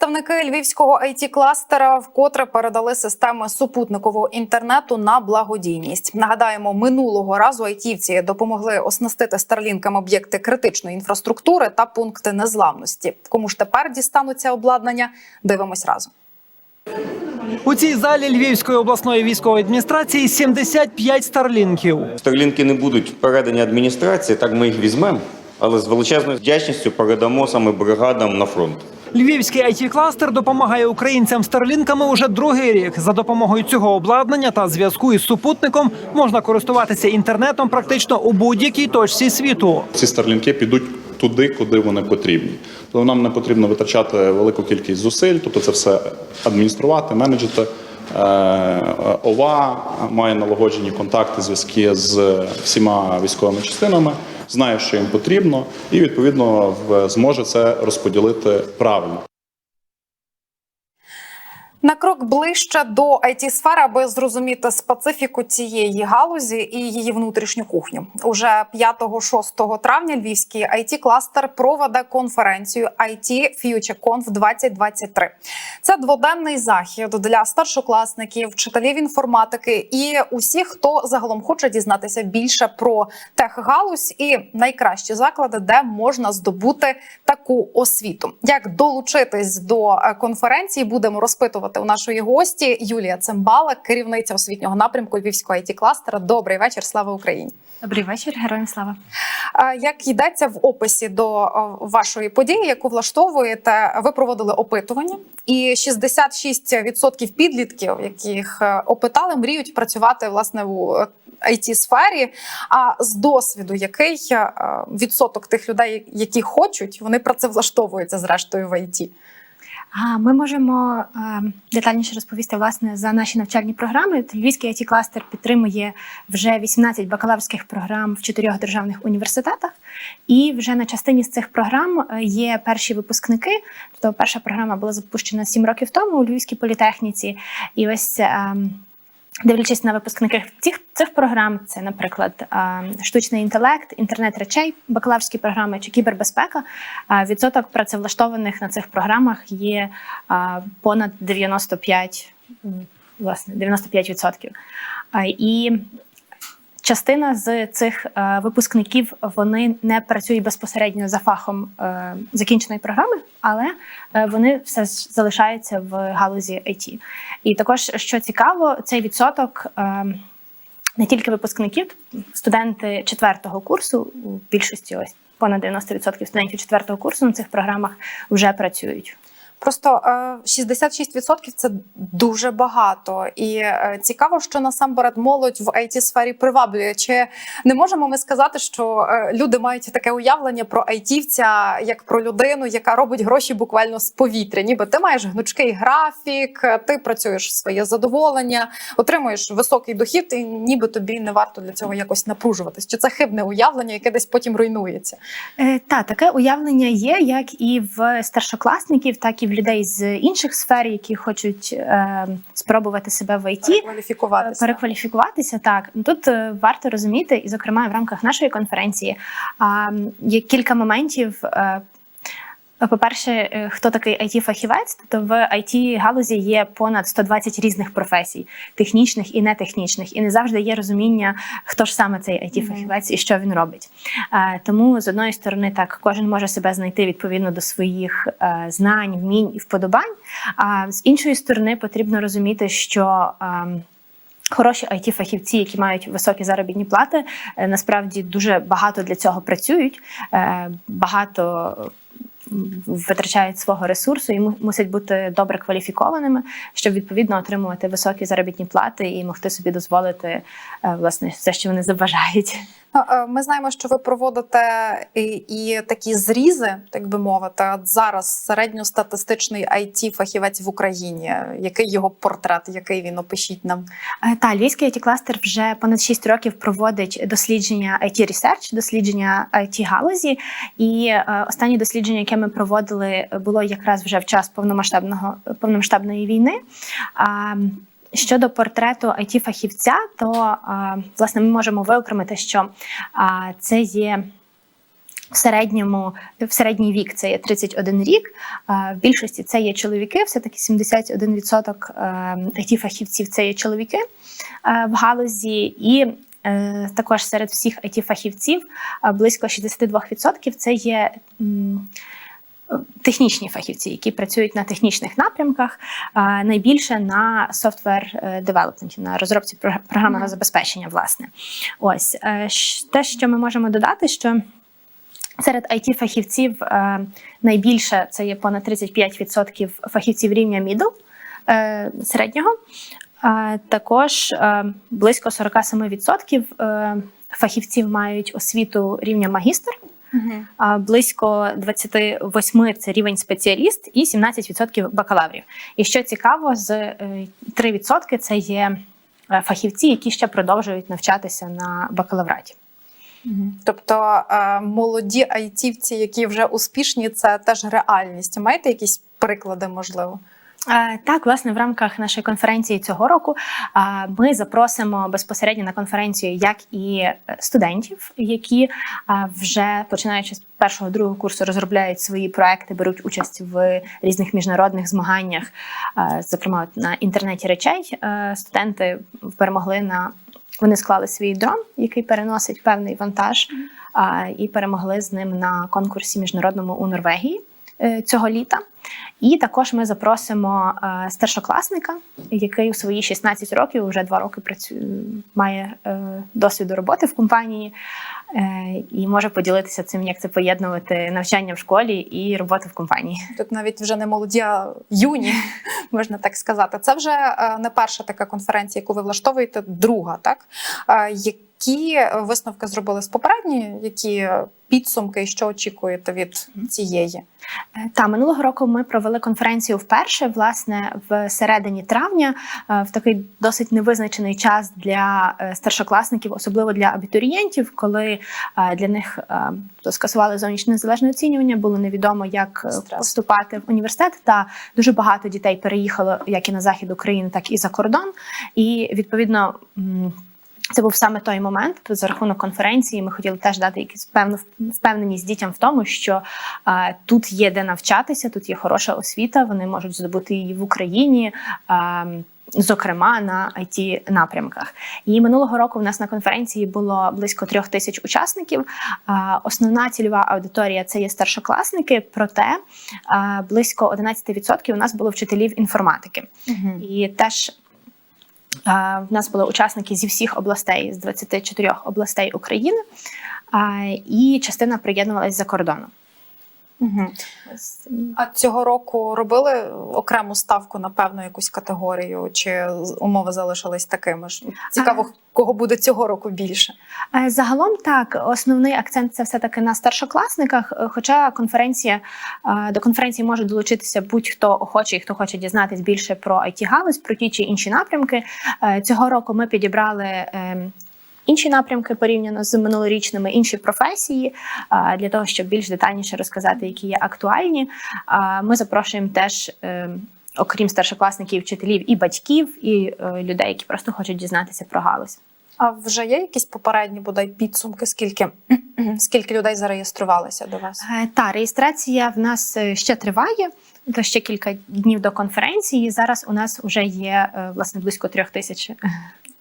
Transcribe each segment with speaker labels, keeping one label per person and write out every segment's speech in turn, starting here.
Speaker 1: Представники львівського it кластера вкотре передали системи супутникового інтернету на благодійність. Нагадаємо, минулого разу айтівці допомогли оснастити старлінкам об'єкти критичної інфраструктури та пункти незламності. Кому ж тепер дістануться обладнання? Дивимось разом.
Speaker 2: У цій залі Львівської обласної військової адміністрації 75 старлінків.
Speaker 3: Старлінки не будуть передані адміністрації, так ми їх візьмемо, але з величезною вдячністю передамо саме бригадам на фронт.
Speaker 2: Львівський it кластер допомагає українцям старлінками уже другий рік. За допомогою цього обладнання та зв'язку із супутником можна користуватися інтернетом практично у будь-якій точці світу.
Speaker 4: Ці старлінки підуть туди, куди вони потрібні. Тобто нам не потрібно витрачати велику кількість зусиль, тобто це все адмініструвати, менеджити. Е, ОВА має налагоджені контакти, зв'язки з всіма військовими частинами, знає, що їм потрібно, і відповідно зможе це розподілити правильно.
Speaker 1: На крок ближче до it сфери, аби зрозуміти специфіку цієї галузі і її внутрішню кухню. Уже 5-6 травня львівський it кластер проведе конференцію IT FutureConf 2023. Це дводенний захід для старшокласників, вчителів інформатики і усіх, хто загалом хоче дізнатися більше про техгалузь і найкращі заклади, де можна здобути таку освіту. Як долучитись до е, конференції, будемо розпитувати у нашої гості Юлія Цимбала, керівниця освітнього напрямку Львівського it кластера. Добрий вечір, слава Україні!
Speaker 5: Добрий вечір, героям слава.
Speaker 1: Е, Як йдеться в описі до е, вашої події, яку влаштовуєте, ви проводили опитування, і 66% підлітків, яких е, опитали, мріють працювати власне у it сфері. А з досвіду, який е, відсоток тих людей, які хочуть, вони працевлаштовуються зрештою в ІТ?
Speaker 5: А ми можемо е, детальніше розповісти власне за наші навчальні програми. Львівський it кластер підтримує вже 18 бакалаврських програм в чотирьох державних університетах. І вже на частині з цих програм е, є перші випускники. Тобто перша програма була запущена 7 років тому у Львівській політехніці. І ось. Дивлячись на випускників цих цих програм, це, наприклад, штучний інтелект, інтернет речей, бакалаврські програми чи кібербезпека. Відсоток працевлаштованих на цих програмах є понад 95%. власне, 95%. Е, І частина з цих е, випускників вони не працюють безпосередньо за фахом е, закінченої програми, але е, вони все ж залишаються в галузі IT. І також, що цікаво, цей відсоток. Не тільки випускників, студенти четвертого курсу у більшості ось понад 90% студентів четвертого курсу на цих програмах вже працюють.
Speaker 1: Просто е, 66% – це дуже багато, і е, цікаво, що насамперед молодь в it сфері приваблює. Чи не можемо ми сказати, що е, люди мають таке уявлення про айтівця як про людину, яка робить гроші буквально з повітря? Ніби ти маєш гнучкий графік, е, ти працюєш своє задоволення, отримуєш високий дохід, і ніби тобі не варто для цього якось напружуватись. Чи це хибне уявлення, яке десь потім руйнується?
Speaker 5: Е, та таке уявлення є як і в старшокласників, так і в людей з інших сфер, які хочуть е, спробувати себе в ІТ.
Speaker 1: Перекваліфікуватися.
Speaker 5: Перекваліфікуватися так тут е, варто розуміти, і зокрема в рамках нашої конференції е, є кілька моментів. е, По-перше, е, хто такий it фахівець Тобто в it галузі є понад 120 різних професій, технічних і нетехнічних, і не завжди є розуміння, хто ж саме цей it фахівець і що він робить. Е, Тому з одної сторони, так кожен може себе знайти відповідно до своїх е, знань, вмінь і вподобань. А з іншої сторони, потрібно розуміти, що ем, Хороші it фахівці які мають високі заробітні плати, е, насправді дуже багато для цього працюють, е, багато витрачають свого ресурсу і му- мусять бути добре кваліфікованими, щоб відповідно отримувати високі заробітні плати і могти собі дозволити е, власне все, що вони забажають.
Speaker 1: Ну, е, Ми знаємо, що ви проводите і, і такі зрізи, так би мовити. От зараз середньостатистичний it фахівець в Україні. Який його портрет? Який він опишіть нам?
Speaker 5: Е, Та львівський it кластер вже понад 6 років проводить дослідження IT Research, дослідження it галузі. І останнє дослідження, яке ми проводили, було якраз вже в час повномасштабного повномасштабної війни. Щодо портрету it фахівця то власне ми можемо виокремити, що це є В середньому в середній вік це є 31 рік. В більшості це є чоловіки. Все таки 71% it фахівців це є чоловіки е, в галузі, і е, також серед всіх it фахівців близько 62% це є. Технічні фахівці, які працюють на технічних напрямках, найбільше на software девелопменті, на розробці програмного забезпечення. Власне, ось е, те, що ми можемо додати, що Серед it фахівців е, найбільше це є понад 35% фахівців рівня е, середнього. Е, також е, близько 47% е, фахівців мають освіту рівня магістр, а близько 28 це рівень спеціаліст і 17% бакалаврів. І що цікаво, з е, 3% це є е, фахівці, які ще продовжують навчатися на бакалавраті.
Speaker 1: Тобто е, молоді айтівці, які вже успішні, це теж реальність. Маєте якісь приклади, можливо?
Speaker 5: Е, Так, власне, в рамках нашої конференції цього року е, ми запросимо безпосередньо на конференцію як і е, студентів, які вже починаючи з першого другого курсу розробляють свої проекти, беруть участь в різних міжнародних змаганнях, зокрема на інтернеті речей. Студенти перемогли на вони склали свій дрон, який переносить певний вантаж, і перемогли з ним на конкурсі міжнародному у Норвегії цього літа. І також ми запросимо е, старшокласника, який у свої 16 років вже два роки працює, має е, досвіду роботи в компанії е, і може поділитися цим, як це поєднувати навчання в школі і роботу в компанії.
Speaker 1: Тут навіть вже не молоді, а юні, можна так сказати. Це вже е, не перша така конференція, яку ви влаштовуєте, друга, так? Е, Які висновки зробили з попередньої? Які підсумки що очікуєте від цієї?
Speaker 5: Е, Та минулого року ми провели конференцію вперше, власне, в середині травня, е, в такий досить невизначений час для е, старшокласників, особливо для абітурієнтів, коли е, для них е, скасували зовнішнє незалежне оцінювання, було невідомо, як е,
Speaker 1: Стрес.
Speaker 5: поступати в університет. Та дуже багато дітей переїхало як і на захід України, так і за кордон. І відповідно. Це був саме той момент за рахунок конференції. Ми хотіли теж дати якусь певну впевненість дітям в тому, що е, тут є де навчатися, тут є хороша освіта. Вони можуть здобути її в Україні. е, Зокрема, на it напрямках, і минулого року в нас на конференції було близько трьох тисяч учасників. Основна цільова аудиторія це є старшокласники, проте близько 11% у нас було вчителів інформатики. І теж в нас були учасники зі всіх областей, з 24 областей України, і частина приєднувалась за кордону.
Speaker 1: Угу. А цього року робили окрему ставку на певну якусь категорію, чи умови залишились такими ж? Цікаво, кого буде цього року більше.
Speaker 5: Е, Загалом так, основний акцент це все таки на старшокласниках. е, Хоча конференція е, до конференції може долучитися будь-хто охочий, хто хоче дізнатись більше про it галузь про ті чи інші напрямки. Цього року ми підібрали. Інші напрямки порівняно з минулорічними, інші професії для того, щоб більш детальніше розказати, які є актуальні. Ми запрошуємо теж, е, окрім старшокласників, вчителів і батьків, і е, людей, які просто хочуть дізнатися про галузь.
Speaker 1: А вже є якісь попередні бодай підсумки, скільки, скільки людей зареєструвалися до вас?
Speaker 5: Е, Та реєстрація в нас е, ще триває. То ще кілька днів до конференції. Зараз у нас вже є е, власне близько трьох тисяч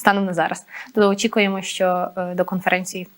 Speaker 5: станом на зараз. то очікуємо, що е, до конференції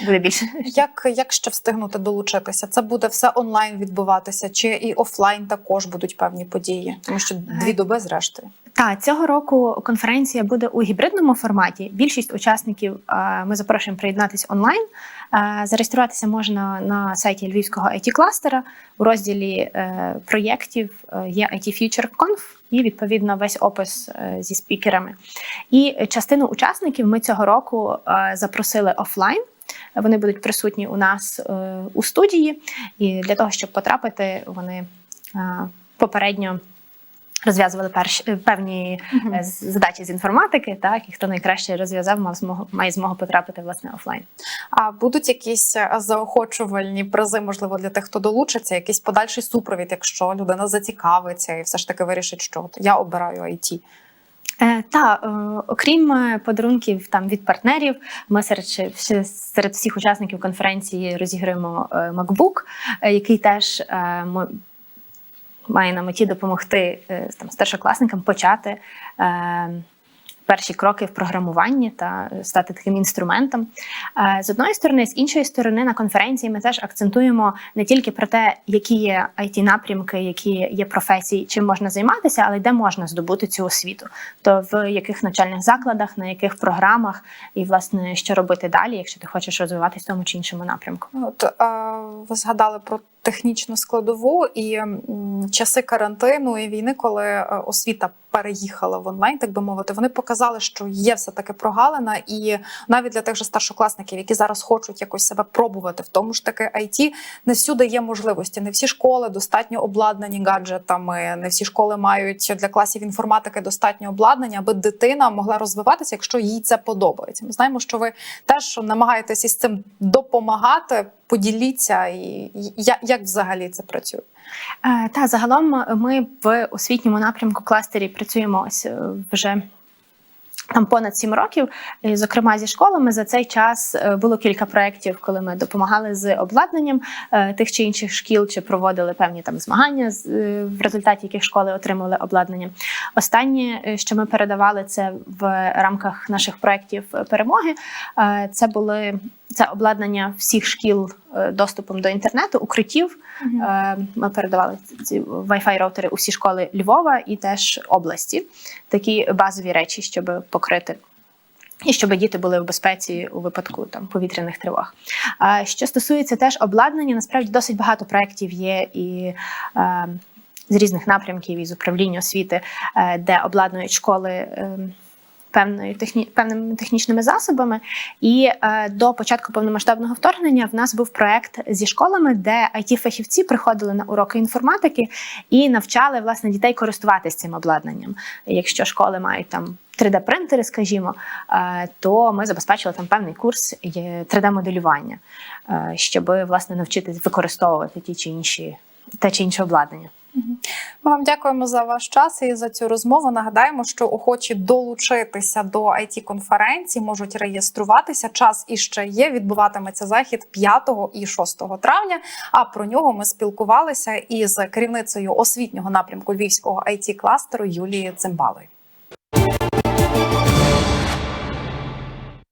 Speaker 5: буде більше.
Speaker 1: Як, як ще встигнути долучитися? Це буде все онлайн відбуватися, чи і офлайн також будуть певні події? Тому що дві доби зрештою.
Speaker 5: Та цього року конференція буде у гібридному форматі. Більшість учасників е, ми запрошуємо приєднатися онлайн. Е, Зареєструватися можна на сайті Львівського it кластера у розділі е, проєктів е, є IT Future Conf і відповідно весь опис е, зі спікерами. І частину учасників ми цього року е, запросили офлайн. Вони будуть присутні у нас е, у студії, і для того, щоб потрапити, вони е, попередньо розв'язували перші е, певні е, з- задачі з інформатики. Так і хто найкраще розв'язав, мав змогу має змогу потрапити власне офлайн.
Speaker 1: А будуть якісь заохочувальні призи, можливо, для тих, хто долучиться, якийсь подальший супровід, якщо людина зацікавиться і все ж таки вирішить, що я обираю IT.
Speaker 5: Е, та е, окрім е, подарунків там від партнерів, ми серед серед всіх учасників конференції розіграємо MacBook, який теж має на меті допомогти там старшокласникам почати. Е, Перші кроки в програмуванні та стати таким інструментом. Е, З одної сторони, з іншої сторони, на конференції ми теж акцентуємо не тільки про те, які є it напрямки, які є професії, чим можна займатися, але й де можна здобути цю освіту. То в яких навчальних закладах, на яких програмах, і власне що робити далі, якщо ти хочеш розвиватися в тому чи іншому напрямку.
Speaker 1: От е, ви згадали про технічну складову і м, часи карантину і війни, коли е, освіта переїхала в онлайн, так би мовити, вони показали, що є все таки прогалина, і навіть для тих же старшокласників, які зараз хочуть якось себе пробувати в тому ж таки IT, не всюди є можливості. Не всі школи достатньо обладнані гаджетами, не всі школи мають для класів інформатики достатньо обладнання, аби дитина могла розвиватися, якщо їй це подобається. Ми знаємо, що ви теж намагаєтесь із цим допомагати. Поділіться, і як, як взагалі це працює?
Speaker 5: Е, Та загалом ми в освітньому напрямку кластері працюємо ось е, вже. Там понад сім років, зокрема зі школами, за цей час е, було кілька проєктів, коли ми допомагали з обладнанням е, тих чи інших шкіл, чи проводили певні там змагання, е, в результаті яких школи отримали обладнання. Останнє, е, що ми передавали, це в рамках наших проєктів е, перемоги. е, Це були це обладнання всіх шкіл е, доступом до інтернету, укриттів. Е, Ми передавали ці Wi-Fi роутери у всі школи Львова і теж області. Такі базові речі, щоб покрити. І щоб діти були в безпеці у випадку там повітряних тривог. А що стосується теж обладнання, насправді досить багато проєктів є і е, з різних напрямків, і з управління освіти, е, де обладнують школи. Е, Певною техні... певними технічними засобами, і е, до початку повномасштабного вторгнення в нас був проект зі школами, де it фахівці приходили на уроки інформатики і навчали власне дітей користуватися цим обладнанням. Якщо школи мають там 3D-принтери, скажімо, е, то ми забезпечили там певний курс 3D-моделювання, е, щоб власне навчитись використовувати ті чи інші те чи інше обладнання.
Speaker 1: Ми вам дякуємо за ваш час і за цю розмову. Нагадаємо, що охочі долучитися до it конференції можуть реєструватися. Час іще є. Відбуватиметься захід 5 і 6 травня. А про нього ми спілкувалися із керівницею освітнього напрямку Львівського it кластеру Юлією Цимбалою.